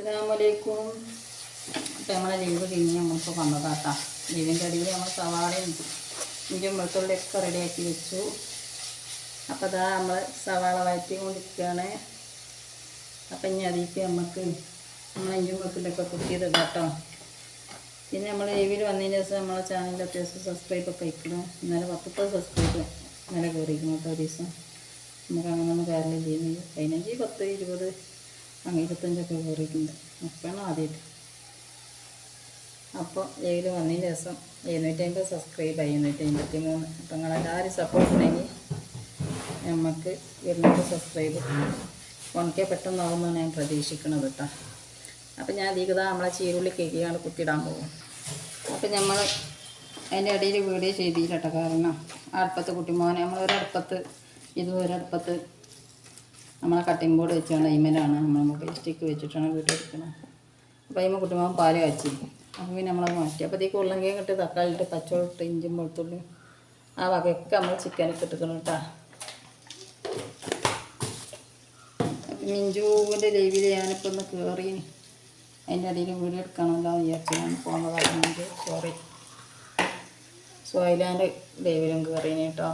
അസ്സലാമലൈക്കും. അപ്പം നമ്മളെ ലീവ് കഴിഞ്ഞ് നമ്മൾക്ക് വന്നതാട്ടാ. ലീവിന്റെ അടിയിൽ നമ്മൾ സവാളയും ഇഞ്ചും വെളുത്തുള്ളിയൊക്കെ റെഡിയാക്കി വെച്ചു. അപ്പോൾ അതാ നമ്മൾ സവാള വഴറ്റി കൊണ്ടിരിക്കുകയാണ്. അപ്പം ഇനി അതിലേക്ക് നമുക്ക് നമ്മൾ ഇഞ്ചും വെളുത്തുള്ളിയൊക്കെ കുത്തിയത് കേട്ടോ പിന്നെ നമ്മൾ ലീവിൽ വന്നതിന് ദിവസം നമ്മളെ ചാനലിൽ അത്യാവശ്യം സബ്സ്ക്രൈബ് ഒക്കെ അയക്കണം ഇന്നലെ പത്തുപ്പത് സബ്സ്ക്രൈബ് ഇന്നലെ കയറിയിരിക്കുന്നു കേട്ടോ ഒരു ദിവസം. നമുക്ക് അങ്ങനെയൊന്നും കയറില്ല ചെയ്യുന്നത് പതിനഞ്ച് പത്ത് ഇരുപത് അങ്ങനെ ഇരുപത്തഞ്ചൊക്കെ കയറിയിട്ടുണ്ട്. അപ്പോഴാണ് ആദ്യമായിട്ട് അപ്പോൾ ലൈവിൽ വന്നതിന് ശേഷം എഴുന്നൂറ്റമ്പത് സബ്സ്ക്രൈബ് ആയി എഴുന്നൂറ്റി അമ്പത്തി മൂന്ന് അപ്പം നിങ്ങളെല്ലാവരും സപ്പോർട്ട് ഉണ്ടെങ്കിൽ നമുക്ക് ഇരുന്നൂറ് സബ്സ്ക്രൈബ് വൺ കെ പെട്ടെന്നാവുമെന്നാണ് ഞാൻ പ്രതീക്ഷിക്കുന്നത് കേട്ടോ. അപ്പം ഞാൻ അധികം നമ്മളെ ചീരുള്ളി കേക്കിയാണ് കുത്തിയിടാൻ പോകും അപ്പം നമ്മൾ അതിന്റെ ഇടയിൽ വീഡിയോ ചെയ്തില്ല കേട്ടോ. കാരണം അടുപ്പത്ത് കുട്ടിമോനെ നമ്മളൊരടുപ്പത്ത് ഇത് ഒരടുപ്പത്ത് നമ്മളെ കട്ടിംഗ് ബോർഡ് വെച്ചാണ് അയിമലാണ് നമ്മൾ മൊബൈൽ സ്റ്റിക്ക് വെച്ചിട്ടാണ് വീഡിയോ എടുക്കുന്നത് അപ്പോൾ അതിമ്മ കുട്ടുമ്പോൾ പാൽ കാച്ചി. അപ്പോൾ പിന്നെ നമ്മളത് മാറ്റി. അപ്പോൾ ഉള്ളങ്കയും കിട്ടി തക്കാളി ഇട്ട് പച്ചവെള്ളം ഇട്ട് ഇഞ്ചും വെളുത്തുള്ളിയും ആ വകയൊക്കെ നമ്മൾ ചിക്കനൊക്കെ ഇട്ടിക്കണം കേട്ടോ മിഞ്ചുവിന്റെ ലൈവിൽ ഞാനിപ്പോൾ ഒന്ന് കയറി അതിന്റെ അടിയിൽ വീഡിയോ എടുക്കണമല്ലോ വിചാരിച്ചാണ് പോകുന്നതാണെങ്കിൽ സോറി സോയിലാന്റെ ലൈവിലും കയറീന് കേട്ടോ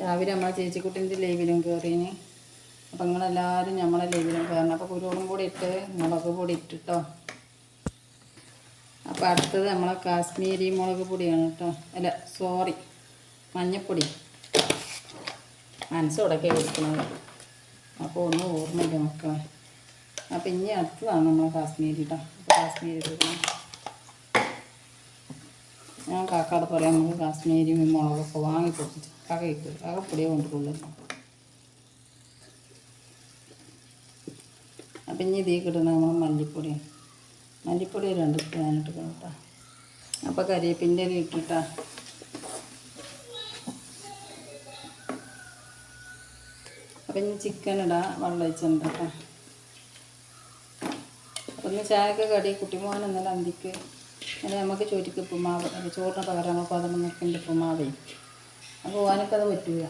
രാവിലെ നമ്മളെ ചേച്ചിക്കുട്ടിന്റെ ലൈവിലും കയറീന് അപ്പം നിങ്ങളെല്ലാവരും നമ്മളെ ലൈവിലും കയറണം അപ്പോൾ കുരുവളും കൂടി ഇട്ട് മുളക് പൊടി ഇട്ടിട്ടോ. അപ്പോൾ അടുത്തത് നമ്മളെ കാശ്മീരി മുളക് പൊടിയാണ് കേട്ടോ. അല്ല സോറി മഞ്ഞപ്പൊടി. മനസ്സോടൊക്കെ കൊടുക്കുന്നത് അപ്പോൾ ഒന്ന് ഓർമ്മയില്ല മക്കളെ. അപ്പോൾ ഇനി അടുത്തതാണ് നമ്മളെ കാശ്മീരി കേട്ടോ അപ്പോൾ കാശ്മീരി ഇടണം. ഞാൻ കാക്കാട് പറയാം നമുക്ക് കാശ്മീരി മുളകൊക്കെ വാങ്ങി കൊടുത്തിട്ട് കാക്കയ്ക്ക് കാക്കപ്പൊടിയെ കൊണ്ടുള്ളൂ അപ്പം ഇനി ഇതീ കിട്ടുന്ന നമ്മൾ മല്ലിപ്പൊടി. മല്ലിപ്പൊടി രണ്ട് സ്പൂണിട്ട് കേട്ടോ അപ്പോൾ കരിവേപ്പിന്റെ ഇട്ടിട്ടാ. അപ്പം ഇനി ചിക്കൻ ഇടാം വെള്ളം ഒഴിച്ചിട്ടുണ്ട് കേട്ടോ ഒന്ന് ചായക്ക് കടി കുട്ടിമോൻ ഇന്നലെ അന്തിക്ക് അല്ലെ നമുക്ക് ചോറ്റിക്ക് ഉപ്പുമാവ് ചോറിന് പകരം നമുക്ക് പതിനൊന്ന് നിൽക്കേണ്ട ഉപ്പുമാവേ അപ്പോൾ ഓനക്കത് പറ്റൂല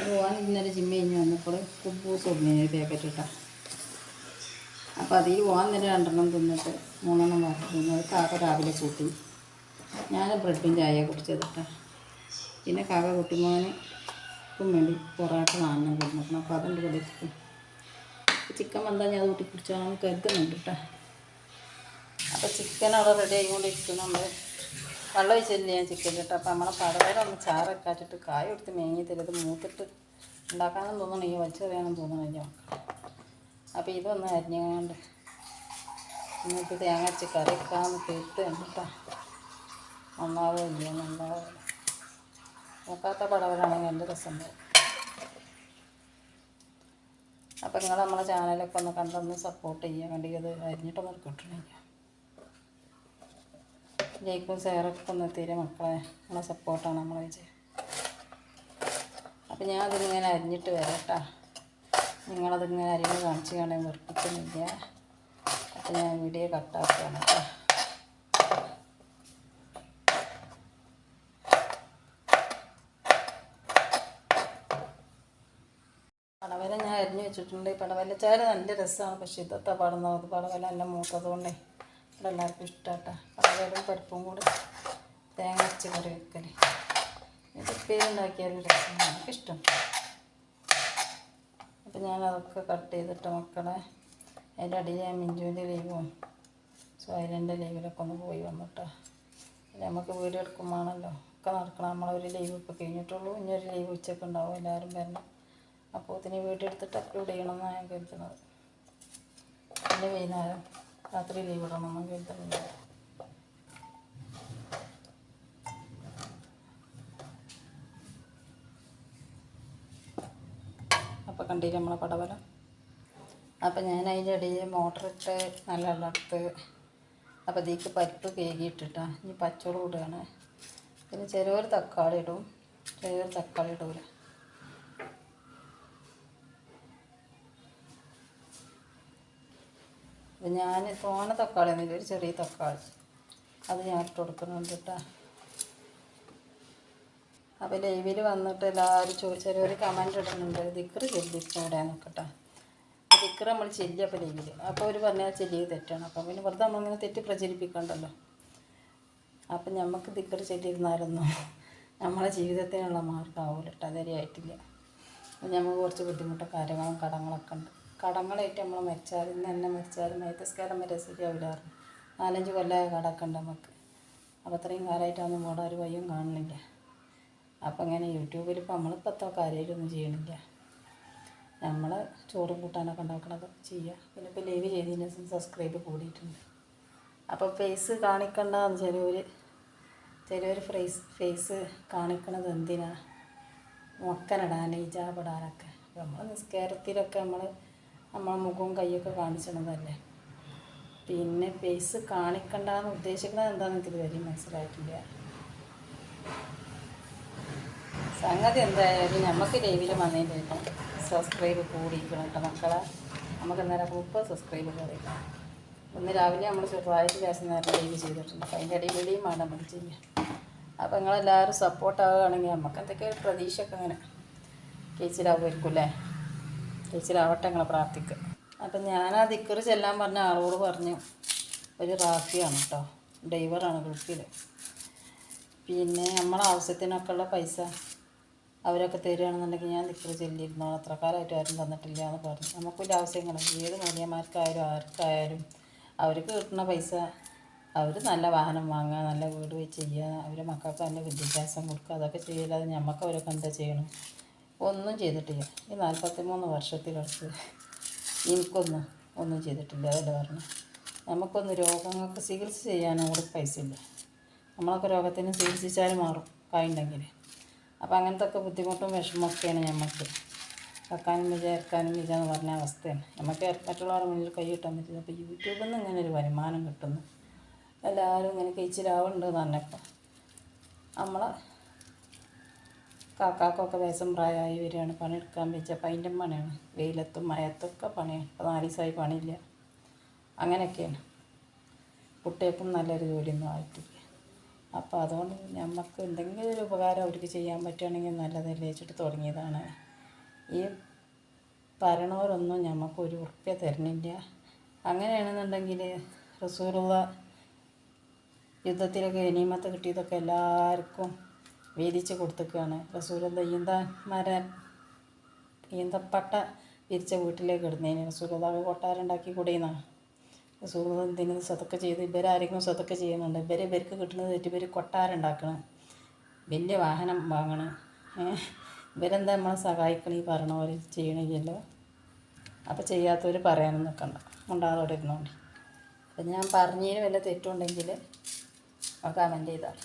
അത് ഓൻ ഇന്നലെ ജിമ്മ കഴിഞ്ഞ് വന്നപ്പോൾ കുബൂസ് ഒന്നിന് പാക്കറ്റ് ഇട്ടാ. അപ്പോൾ അതിൽ ഓൻ ഇന്നലെ രണ്ടെണ്ണം തിന്നിട്ട് മൂന്നെണ്ണം വാർത്ത തിന്നത് അത് കാക്ക രാവിലെ കൂട്ടി. ഞാൻ ബ്രെഡും ചായ കുടിച്ചത് കേട്ടോ പിന്നെ കാക്ക കുട്ടിമോന് വേണ്ടി പൊറാട്ട വാങ്ങാൻ കൊടുക്കണം അപ്പോൾ അതുകൊണ്ട് ചിക്കൻ ചിക്കൻ വന്നാൽ ഞാൻ അത് കൂട്ടി കുടിച്ചാൽ കരുതുന്നുണ്ട് കേട്ടോ അപ്പോൾ ചിക്കൻ അവിടെ റെഡി ആയിക്കൊണ്ടിരിക്കും നമ്മൾ വെള്ളം ഒഴിച്ചില്ല ഞാൻ ചിക്കൻ ഇട്ട്? അപ്പോൾ നമ്മളെ പടവേല ഒന്ന് ചാറൊക്കെ ആറ്റിട്ട് കായ കൊടുത്ത് മേങ്ങി തരുത് മൂത്തിട്ട് ഉണ്ടാക്കാനും തോന്നണം. ഈ വലിച്ചെറിയാനും തോന്നണില്ല അപ്പോൾ ഇതൊന്ന് അരിഞ്ഞാണ്ട് ഇന്നിപ്പോൾ തേങ്ങ അരച്ച് കറി വെക്കാമെന്ന് തീർത്ത് കണ്ടിട്ടാ നന്നാവില്ല നന്നാവില്ല നോക്കാത്ത പടവലാണെങ്കിൽ എന്റെ രസമുണ്ടാവും അപ്പോൾ നിങ്ങൾ നമ്മളെ ചാനലൊക്കെ ഒന്ന് കണ്ടൊന്ന് സപ്പോർട്ട് ചെയ്യാൻ വേണ്ടി അത് അരിഞ്ഞിട്ടൊന്നും ലൈക്കും സാറൊക്കെ ഒന്ന് മക്കളെ നമ്മളെ സപ്പോർട്ടാണ് നമ്മളെ വിജയം. അപ്പം ഞാൻ അതിങ്ങനെ അരിഞ്ഞിട്ട് വരാം നിങ്ങളതിങ്ങനെ അരിഞ്ഞ് കാണിച്ച് കാണാൻ വെറുപ്പിക്കുന്നില്ല. അപ്പം ഞാൻ വീഡിയോ കട്ടാക്കുകയാണ് കേട്ടോ പടവല ഞാൻ അരിഞ്ഞു വെച്ചിട്ടുണ്ട്. ഈ പടവലച്ചാൽ നല്ല രസമാണ് പക്ഷേ ഇതത്തെ പടന്നത് പടവല നല്ല മൂത്തത് കൊണ്ടേ ഇവിടെ എല്ലാവർക്കും ഇഷ്ടമാട്ടോ പടവലും പരിപ്പും കൂടി തേങ്ങ അരച്ച് കറി വെക്കൽ. ഇത് പേരുണ്ടാക്കിയാലും രസം. എനിക്കിഷ്ടം. അപ്പം ഞാൻ അതൊക്കെ കട്ട് ചെയ്തിട്ട് മക്കളെ അതിന്റെ അടിയിൽ ഞാൻ മിഞ്ചുവിന്റെ ലീവും സോയിലിന്റെ ലീവിലൊക്കെ ഒന്ന് പോയി വന്നിട്ടോ. നമുക്ക് വീഡിയോ എടുക്കുമ്പോഴാണല്ലോ ഒക്കെ നടക്കണം നമ്മളൊരു ലീവ് ഇപ്പോൾ കഴിഞ്ഞിട്ടുള്ളൂ. ഇനി ഒരു ലീവ് ഉച്ചയ്ക്ക് ഉണ്ടാവും. എല്ലാവരും വരണം. അപ്പോൾ ഇതിന് വീഡിയോ എടുത്തിട്ട് അപ്ലോഡ് ചെയ്യണമെന്നാണ് ഞാൻ കരുതുന്നത്. പിന്നെ വൈകുന്നേരം രാത്രി ലീവ് ഇടണമെന്ന് കരുതുന്നുണ്ട്. അപ്പോൾ കണ്ടില്ല നമ്മളെ പടവല? അപ്പം ഞാൻ അതിന്റെ ഇടയിൽ മോട്ടറിട്ട് നല്ല വെള്ളം എടുത്ത് അപ്പോൾ ഇതിലേക്ക് പരിപ്പ് കേകിയിട്ടിട്ടാ ഇനി പച്ചോളം ഇടുകയാണ്. പിന്നെ ചെറിയൊരു തക്കാളി ഇടും. ചെറിയൊരു തക്കാളി ഇടൂല. അപ്പം ഞാൻ തോന തക്കാളി ഒന്നുമില്ല ഒരു ചെറിയ തക്കാളി. അത് ഞാൻ ഇട്ട് കൊടുക്കുന്നുണ്ട് കേട്ടോ അപ്പോൾ ലൈവിൽ വന്നിട്ട് എല്ലാവരും ചോദിച്ചാൽ ഒരു കമന്റ് ഇടുന്നുണ്ട്. ദിക്കറ് ചെല്ലിക്കൂടെ നോക്കട്ടെ ദിക്കറ് നമ്മൾ ചെല്ലി അപ്പോൾ ലൈവിൽ അപ്പോൾ അവർ പറഞ്ഞാൽ ചെല്ലിയത് തെറ്റാണ്. അപ്പം പിന്നെ വെറുതെ നമ്മളിങ്ങനെ തെറ്റ് പ്രചരിപ്പിക്കണ്ടല്ലോ. അപ്പം നമുക്ക് ദിക്കറ് ചെല്ലിയിരുന്നാലൊന്നും നമ്മളെ ജീവിതത്തിനുള്ള മാർഗമാവില്ല കേട്ടോ അപ്പം നമുക്ക് കുറച്ച് ബുദ്ധിമുട്ടും കാര്യങ്ങളും കടങ്ങളൊക്കെ ഉണ്ട്. കടങ്ങളായിട്ട് നമ്മൾ മരിച്ചാൽ ഇന്ന് തന്നെ മരിച്ചാലും നേതസ്കാരം വരെ ശരിയാവില്ലായിരുന്നു നാലഞ്ച് കൊല്ലമായ കടമൊക്കെ ഉണ്ട് നമുക്ക്. അപ്പോൾ അത്രയും കാലമായിട്ടൊന്നും പോടാ ഒരു വയ്യും കാണുന്നില്ല. അപ്പം ഇങ്ങനെ യൂട്യൂബിൽ ഇപ്പം നമ്മളിപ്പോൾ എത്ര കാര്യമായിട്ടൊന്നും ചെയ്യണില്ല. നമ്മൾ ചോറും കൂട്ടാനൊക്കെ ഉണ്ടാക്കണത് ചെയ്യുക പിന്നെ ഇപ്പോൾ ലൈവ് ചെയ്തതിന് സബ്സ്ക്രൈബ് കൂടിയിട്ടുണ്ട്. അപ്പോൾ ഫേസ് കാണിക്കണ്ടെന്ന് ചിലവർ ചിലവർ ഫേസ് ഫേസ് കാണിക്കണത് എന്തിനാണ് മുക്കനിടാൻ ഇജാബിടാനൊക്കെ നമ്മൾ നിസ്കാരത്തിലൊക്കെ നമ്മൾ നമ്മളെ മുഖവും കൈയൊക്കെ കാണിച്ചണതല്ലേ? പിന്നെ ഫേസ് കാണിക്കണ്ടെന്ന് ഉദ്ദേശിക്കുന്നത് എന്താണെന്ന് എനിക്ക് ഇതുവരെ മനസ്സിലായിട്ടില്ല. സംഗതി എന്തായാലും നമുക്ക് ലൈവിൽ വന്നതിന്റെ സബ്സ്ക്രൈബ് കൂടിയിരിക്കണം കേട്ടോ മക്കളെ. നമുക്ക് നേരം മുപ്പത് സബ്സ്ക്രൈബ് കയറിയിട്ടുണ്ട് ഒന്ന് രാവിലെ നമ്മൾ ചെറുതായിട്ട് ഗ്യാസ് നേരം ലൈവ് ചെയ്തിട്ടുണ്ട്. അപ്പം അതിന്റെ വേണം നമുക്ക് ചെയ്യാം അപ്പോൾ നിങ്ങളെല്ലാവരും സപ്പോർട്ടാവുകയാണെങ്കിൽ നമുക്ക് എന്തൊക്കെ ഒരു പ്രതീക്ഷയൊക്കെ അങ്ങനെ കേച്ചിലാവുമായിരിക്കും അല്ലേ കേച്ചിലാവട്ടെ ഞങ്ങളെ പ്രാർത്ഥിക്കുക അപ്പം ഞാൻ ആ ദിക്കറ് ചെല്ലാൻ പറഞ്ഞ ആളോട് പറഞ്ഞു ഒരു റാഫിയാണ് കേട്ടോ ഡ്രൈവറാണ് ഗൾഫിൽ പിന്നെ നമ്മളെ ആവശ്യത്തിനൊക്കെ ഉള്ള പൈസ അവരൊക്കെ തരികയാണെന്നുണ്ടെങ്കിൽ ഞാൻ ദിക്കറ് ചെല്ലിയിരുന്നോ. അത്ര കാലമായിട്ട് ആരും തന്നിട്ടില്ല എന്ന് പറഞ്ഞു. നമുക്കൊരു ആവശ്യങ്ങളും ഏത് മടിയന്മാർക്കായാലും ആർക്കായാലും അവർക്ക് കിട്ടുന്ന പൈസ അവർ നല്ല വാഹനം വാങ്ങുക നല്ല വീട് വെച്ച് ചെയ്യുക അവരെ മക്കൾക്ക് നല്ല വിദ്യാഭ്യാസം കൊടുക്കുക അതൊക്കെ ചെയ്യില്ലാതെ നമുക്ക് അവരൊക്കെ എന്താ ചെയ്യണം? ഒന്നും ചെയ്തിട്ടില്ല. ഈ നാൽപ്പത്തി മൂന്ന് വർഷത്തിലടുത്ത് എനിക്കൊന്നും ഒന്നും ചെയ്തിട്ടില്ല. അതല്ല പറഞ്ഞു? നമുക്കൊന്ന് രോഗങ്ങൾക്ക് ചികിത്സ ചെയ്യാനും കൂടെ പൈസ ഇല്ല. നമ്മളൊക്കെ രോഗത്തിന് ചികിത്സിച്ചാൽ മാറും കായുണ്ടെങ്കിൽ. അപ്പോൾ അങ്ങനത്തെ ഒക്കെ ബുദ്ധിമുട്ടും വിഷമമൊക്കെയാണ് നമുക്ക് വെക്കാനും വിചാരിക്കാനും എന്ന് പറഞ്ഞ അവസ്ഥയാണ്. നമുക്ക് മറ്റുള്ളവരുടെ മുന്നിൽ കൈ കിട്ടാൻ പറ്റില്ല അപ്പോൾ യൂട്യൂബിൽ നിന്ന് ഇങ്ങനെ ഒരു വരുമാനം കിട്ടുന്നു. എല്ലാവരും ഇങ്ങനെ കഴിച്ചിലാവുന്നുണ്ട് ഇപ്പം നമ്മളെ കാക്കാക്കൊക്കെ വയസ്സും പ്രായമായി വരികയാണ് പണിയെടുക്കാൻ വെച്ച. അതിന്റെ പണിയാണ്. വെയിലത്തും മയത്തൊക്കെ പണിയാണ്. ഇപ്പോൾ നാല് ദിവസമായി പണിയില്ല. അങ്ങനെയൊക്കെയാണ്. കുട്ടികൾക്കും നല്ലൊരു ജോലിയൊന്നും ആയിട്ടില്ല. അപ്പോൾ അതുകൊണ്ട് നമുക്ക് എന്തെങ്കിലും ഒരു ഉപകാരം അവർക്ക് ചെയ്യാൻ പറ്റുകയാണെങ്കിൽ നല്ലതല്ലേ വെച്ചിട്ട് തുടങ്ങിയതാണ്. ഈ പറയണവരൊന്നും നമുക്ക് ഒരു ഉറപ്പ്യ തരുന്നില്ല. അങ്ങനെയാണെന്നുണ്ടെങ്കിൽ റസൂറുള്ള യുദ്ധത്തിലൊക്കെ എനിമത്ത് കിട്ടിയതൊക്കെ എല്ലാവർക്കും വീതിച്ച് കൊടുത്തേക്കാണ്. റസൂൽ ഈന്ത മരം? ഈന്തപ്പട്ട വിരിച്ച വീട്ടിലേക്ക് ഇടുന്നതിന് റസൂലുള്ള കൊട്ടാരുണ്ടാക്കി കൂടിയെന്നാ റസൂലുള്ള എന്തിനു സ്വതൊക്കെ ചെയ്ത്? ഇവരാരെങ്കിലും സ്വതൊക്കെ ചെയ്യുന്നുണ്ട്. ഇവരെ ഇവർക്ക് കിട്ടുന്നത് തെറ്റ്. ഇവർ കൊട്ടാരുണ്ടാക്കണം വലിയ വാഹനം വാങ്ങണം. ഇവരെന്താ നമ്മളെ സഹായിക്കണം ഈ പറഞ്ഞ പോലെ ചെയ്യണില്ലല്ലോ? അപ്പോൾ ചെയ്യാത്തവർ പറയാനും നിൽക്കണ്ട ഉണ്ടാകാതെ ഇരുന്നോണ്ടി. അപ്പം ഞാൻ പറഞ്ഞതിന് വല്ല തെറ്റുണ്ടെങ്കിൽ കമന്റ് ചെയ്താൽ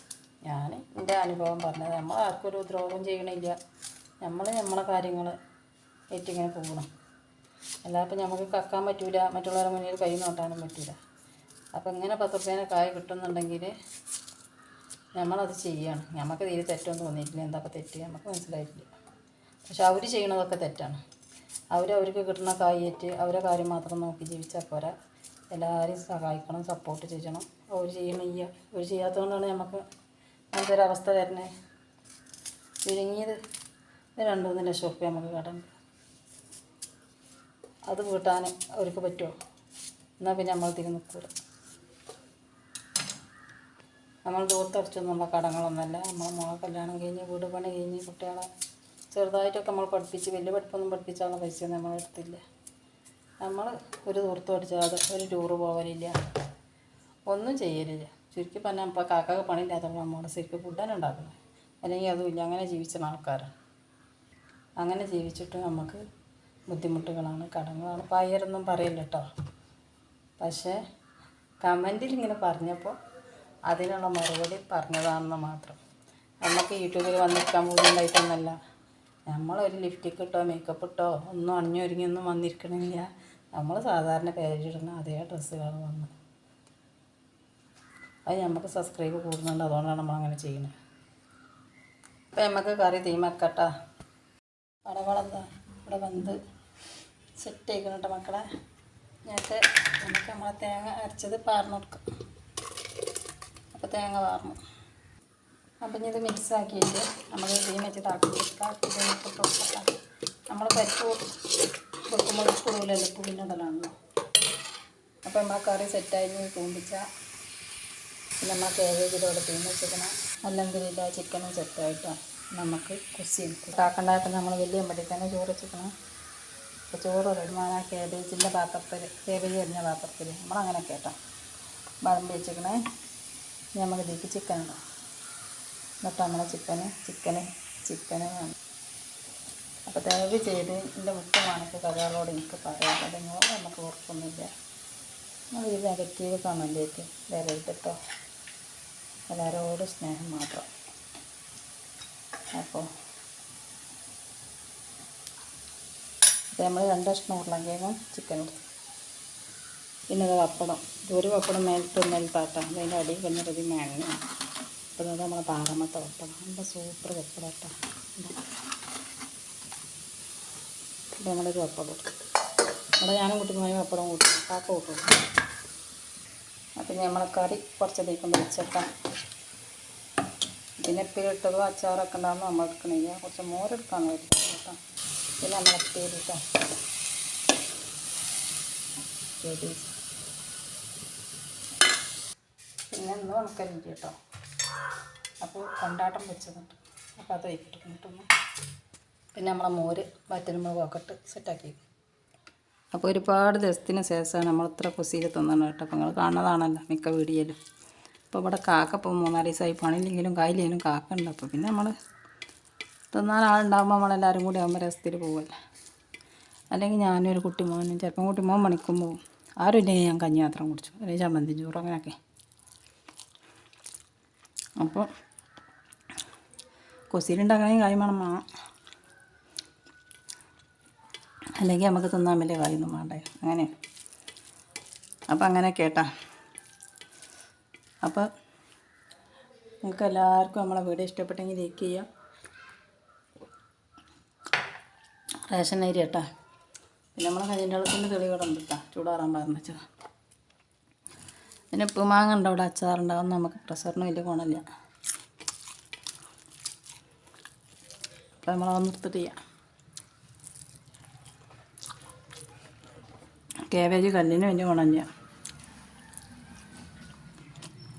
ഞാൻ എന്റെ അനുഭവം പറഞ്ഞത് നമ്മൾ ആർക്കും ഒരു ദ്രോഹം ചെയ്യണില്ല. നമ്മൾ നമ്മളെ കാര്യങ്ങൾ ഏറ്റിങ്ങനെ പോകണം. അല്ലാതെ നമുക്ക് കക്കാൻ പറ്റില്ല മറ്റുള്ളവരുടെ മുന്നിൽ കൈ നോട്ടാനും പറ്റില്ല അപ്പം ഇങ്ങനെ പത്ത് റുപ്യേനെ കായ് കിട്ടുന്നുണ്ടെങ്കിൽ നമ്മളത് ചെയ്യണം. നമുക്ക് തീരെ തെറ്റൊന്നും തോന്നിയിട്ടില്ല. എന്താ അപ്പം തെറ്റ്? നമുക്ക് മനസ്സിലായിട്ടില്ല. പക്ഷെ അവർ ചെയ്യണതൊക്കെ തെറ്റാണ്. അവർ അവർക്ക് കിട്ടുന്ന കായേറ്റ് അവരെ കാര്യം മാത്രം നോക്കി ജീവിച്ചാൽ പോരാ. എല്ലാവരെയും സഹായിക്കണം സപ്പോർട്ട് ചെയ്യണം. അവർ ചെയ്യണില്ല അവർ ചെയ്യാത്തതുകൊണ്ടാണ് നമുക്ക് അങ്ങനത്തെ ഒരു അവസ്ഥ വരുന്നത് ചുരുങ്ങിയത് രണ്ടു മൂന്ന് ലക്ഷം റുപ്യ നമുക്ക് കടണ്ട് അത് വീട്ടാൻ അവർക്ക് പറ്റുമോ? എന്നാൽ പിന്നെ നമ്മൾ തിരി നിൽക്കൂല. നമ്മൾ ദൂരത്തടിച്ചൊന്നുള്ള കടങ്ങളൊന്നുമല്ല. നമ്മൾ മോളെ കല്യാണം കഴിഞ്ഞ് വീട് പണി കഴിഞ്ഞ് കുട്ടികളെ ചെറുതായിട്ടൊക്കെ നമ്മൾ പഠിപ്പിച്ച് വലിയ പഠിപ്പൊന്നും പഠിപ്പിച്ചാലുള്ള പൈസയൊന്നും നമ്മൾ എടുത്തില്ല. നമ്മൾ ഒരു ദൂരത്തോടിച്ചാൽ ഒരു ടൂറ് പോകലില്ല ഒന്നും ചെയ്യലില്ല. ചുരുക്കി പറഞ്ഞാൽ ഇപ്പോൾ കാക്കക്ക് പണിയില്ലാത്തപ്പോൾ നമ്മുടെ ശരിക്കും ഫുഡാണ് ഉണ്ടാക്കുന്നത് അല്ലെങ്കിൽ അതുമില്ല അങ്ങനെ ജീവിച്ച ആൾക്കാരാണ് അങ്ങനെ ജീവിച്ചിട്ട് നമുക്ക് ബുദ്ധിമുട്ടുകളാണ് കടങ്ങളാണ്. പയ്യരൊന്നും പറയില്ല കേട്ടോ പക്ഷേ കമന്റിൽ ഇങ്ങനെ പറഞ്ഞപ്പോൾ അതിനുള്ള മറുപടി പറഞ്ഞതാണെന്ന് മാത്രം. നമുക്ക് യൂട്യൂബിൽ വന്നിരിക്കാൻ പോകുന്നുണ്ടായിട്ടൊന്നല്ല നമ്മളൊരു ലിഫ്റ്റിക്ക് ഇട്ടോ മേക്കപ്പ് ഇട്ടോ ഒന്നും അണിഞ്ഞൊരുങ്ങിയൊന്നും വന്നിരിക്കണില്ല. നമ്മൾ സാധാരണ പേരിടുന്ന അതേ ഡ്രസ്സുകളാണ് വന്നത്. അത് നമുക്ക് സബ്സ്ക്രൈബ് കൂടുന്നുണ്ട്. അതുകൊണ്ടാണ് നമ്മൾ അങ്ങനെ ചെയ്യുന്നത് അപ്പം നമുക്ക് കറി തീമക്കട്ടാ. പടവളന്ത ഇവിടെ വന്ന് സെറ്റ് ആയിക്കണം കേട്ടോ മക്കളെ. ഞങ്ങൾക്ക് നമുക്ക് നമ്മളെ തേങ്ങ അരച്ചത് പാർന്നു കൊടുക്കാം. അപ്പോൾ തേങ്ങ പാർന്നു. അപ്പം ഇനി ഇത് മിക്സ് ആക്കിയിട്ട് നമ്മൾ തീ വെച്ച് താക്കി കൊടുക്കാം. ഇത് ഇട്ട് കൊടുക്കാം. നമ്മൾ പരിപ്പ് കൊടുക്കുമ്പോൾ പിന്നെ ഇടലാണല്ലോ. അപ്പോൾ നമ്മൾ കറി സെറ്റായി തൂമ്പിച്ച പിന്നെ നമ്മൾ കേരളത്തിൽ ഇതോടെ തീർന്ന് വെച്ചേക്കണം അല്ലെങ്കിൽ ഇല്ല ചിക്കനും സെറ്റായിട്ട് നമുക്ക് കുസ്സി ഉണ്ടാക്കണ്ടായപ്പോൾ നമ്മൾ വലിയ മടി തന്നെ ചോറ് വെച്ചേക്കണം അപ്പോൾ ചോറ് റെഡിമാൻ ആ കേബേജിന്റെ പാത്രത്തിൽ കേബേജ് എറിഞ്ഞ പാത്രത്തിൽ നമ്മളങ്ങനെ കേട്ടോ വിളമ്പി വെച്ചേക്കണേ ഇനി നമുക്ക് ഇതിലേക്ക് ചിക്കൻ ഇടാം. എന്നിട്ട് നമ്മളെ ചിക്കന് ചിക്കന് ചിക്കന് വേണം. അപ്പോൾ ദയവ് ചെയ്ത് എന്റെ മുഖ്യമാണൊക്കെ കഥകളോട് എനിക്ക് പറയാം. അത് നമുക്ക് ഓർക്കൊന്നുമില്ല നിങ്ങൾ ഈ നെഗറ്റീവ് കമന്റേക്ക് വരരുത് കേട്ടോ എല്ലാവരോടും സ്നേഹം മാത്രം. അപ്പോൾ അപ്പോൾ നമ്മൾ രണ്ട് കഷ്ണം ഉരുളങ്കിഴങ്ങും ചിക്കൻ എടുത്തു പിന്നെ അത് പപ്പടം. ഒരു പപ്പടം മേലിട്ട് മേൽപ്പാട്ടാണ് അതിന്റെ അടി കഴിഞ്ഞ പ്രതി മേങ്ങ അപ്പോൾ അത് നമ്മളെ പാറമത്തെ പപ്പടം നല്ല സൂപ്പർ പപ്പടം കേട്ടോ നമ്മളൊരു പപ്പടം. എടുത്തു അവിടെ ഞാനും കുട്ടിക്കുമായി പപ്പടം കൂട്ടും. കാക്ക കൂട്ടും. അപ്പം നമ്മളെ കറി കുറച്ചധികം കൊണ്ട് വെച്ചേക്കാം. പിന്നെ ഇട്ടതോ അച്ചാറൊക്കെ ഉണ്ടാകുമ്പോൾ നമ്മൾ എടുക്കണില്ല കുറച്ച് മോരെടുക്കാന്ന് വരുന്നത് കേട്ടോ. പിന്നെ നമ്മൾ ഉപ്പേരിട്ടോ ശരി പിന്നെ ഒന്ന് ഉണക്കലിന്റെ കേട്ടോ. അപ്പോൾ കൊണ്ടാട്ടം വെച്ചതുണ്ട്. അപ്പോൾ അത് വയ്ക്കിട്ടൊന്ന് പിന്നെ നമ്മളെ മോര് വറ്റൽ മുളകൊക്കെ ഇട്ട് സെറ്റാക്കി അപ്പോൾ ഒരുപാട് ദിവസത്തിന് ശേഷമാണ് നമ്മൾ ഇത്ര കുസിയിൽ തിന്നണം കേട്ടോ. അപ്പോൾ നിങ്ങൾ കാണുന്നതാണല്ലോ മിക്ക വീഡിയോയിലും. അപ്പോൾ ഇവിടെ കാക്ക ഇപ്പോൾ മൂന്നാൽ ദിവസമായി പണിയില്ലെങ്കിലും കായില്ലെങ്കിലും കാക്ക ഉണ്ട് അപ്പോൾ പിന്നെ നമ്മൾ തിന്നാൻ ആളുണ്ടാകുമ്പോൾ നമ്മളെല്ലാവരും കൂടി ആകുമ്പോൾ രസത്തിൽ പോകുമല്ലോ അല്ലെങ്കിൽ ഞാനും ഒരു കുട്ടി മോനും ചിലപ്പം കുട്ടി മോൻ പണിക്കും പോകും ആരും ഇല്ലെങ്കിൽ ഞാൻ കഞ്ഞി മാത്രം കുടിച്ചു. അല്ലെങ്കിൽ ചമ്മന്തി ചോറ് അങ്ങനെയൊക്കെ. അപ്പോൾ കുസിയിലുണ്ടാക്കണമെങ്കിൽ കായ് വേണം. അല്ലെങ്കിൽ നമുക്ക് തിന്നാൻ വലിയ കാര്യമൊന്നും വേണ്ടേ? അങ്ങനെ. അപ്പം അങ്ങനെ കേട്ടാ. അപ്പം നിങ്ങൾക്ക് എല്ലാവർക്കും നമ്മളെ വീഡിയോ ഇഷ്ടപ്പെട്ടെങ്കിൽ ലൈക്ക് ചെയ്യാം റേഷൻ അരി കേട്ടാ. പിന്നെ നമ്മളെ കഞ്ഞിന്റെ അളക്കുന്ന തെളിവിടെ ഉണ്ട് ചൂടാറാൻ പറഞ്ഞു വെച്ചത്. പിന്നെ ഉപ്പുമാങ്ങ ഉണ്ടോ അവിടെ അച്ചാറുണ്ടാവും നമുക്ക് പ്രഷറിന് വലിയ ഗുണമില്ല. അപ്പം നമ്മളതൊന്ന് എടുത്തിട്ട് ചെയ്യാം. കേബേജ് കല്ലിന് വലിയ ഉണഞ്ഞ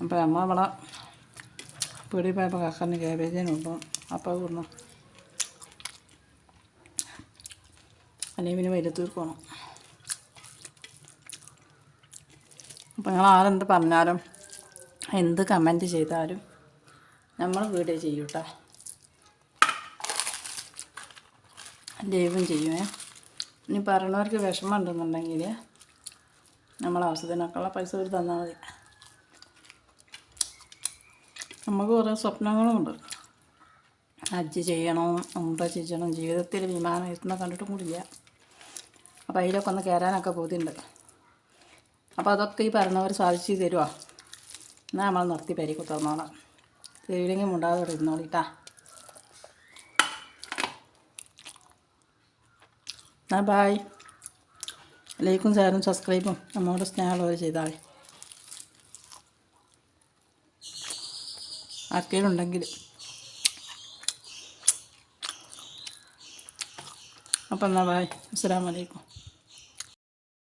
അപ്പോൾ അമ്മ അവളെ പീടി പോയപ്പോൾ കക്കറിന് കേബേജിനുണ്ടോ അപ്പോൾ കൊടുന്നു അല്ലെങ്കിൽ പിന്നെ വൈലത്തൂർക്ക് പോകണം അപ്പോൾ നിങ്ങൾ ആരെന്ത് പറഞ്ഞാലും എന്ത് കമന്റ് ചെയ്താലും നമ്മൾ വീഡിയോ ചെയ്യൂട്ടോ. ലൈവും ചെയ്യുമേ ഇനി പറയണവർക്ക് വിഷമം ഉണ്ടെന്നുണ്ടെങ്കിൽ നമ്മൾ ആവശ്യത്തിനൊക്കെയുള്ള പൈസ ഒരു തന്നാൽ മതി. നമുക്ക് കുറേ സ്വപ്നങ്ങളുമുണ്ട് ഹജ്ജ് ചെയ്യണം ഉണ്ട ചെയ്യണം ജീവിതത്തിൽ വിമാനം എത്തുന്ന കണ്ടിട്ടും കൂടില്ല അപ്പോൾ അതിലൊക്കെ ഒന്ന് കയറാനൊക്കെ ബോധ്യമുണ്ട്. അപ്പോൾ അതൊക്കെ ഈ പറഞ്ഞവർ സാധിച്ചു തരുമോ എന്നാൽ നമ്മൾ നിർത്തി പരിക്ക് തുറന്നോളാം തരുവില്ലെങ്കിൽ മുണ്ടാതെ ഇരുന്നോളിട്ടാ. എന്നാൽ ബായ് ലൈക്കും ഷെയറും സബ്സ്ക്രൈബും. നമ്മോട് സ്നേഹമുള്ളവർ ചെയ്താൽ മതി. ആർക്കെങ്കിലും ഉണ്ടെങ്കിൽ അപ്പം എന്നാൽ ബായ് അസ്സാം വലൈക്കും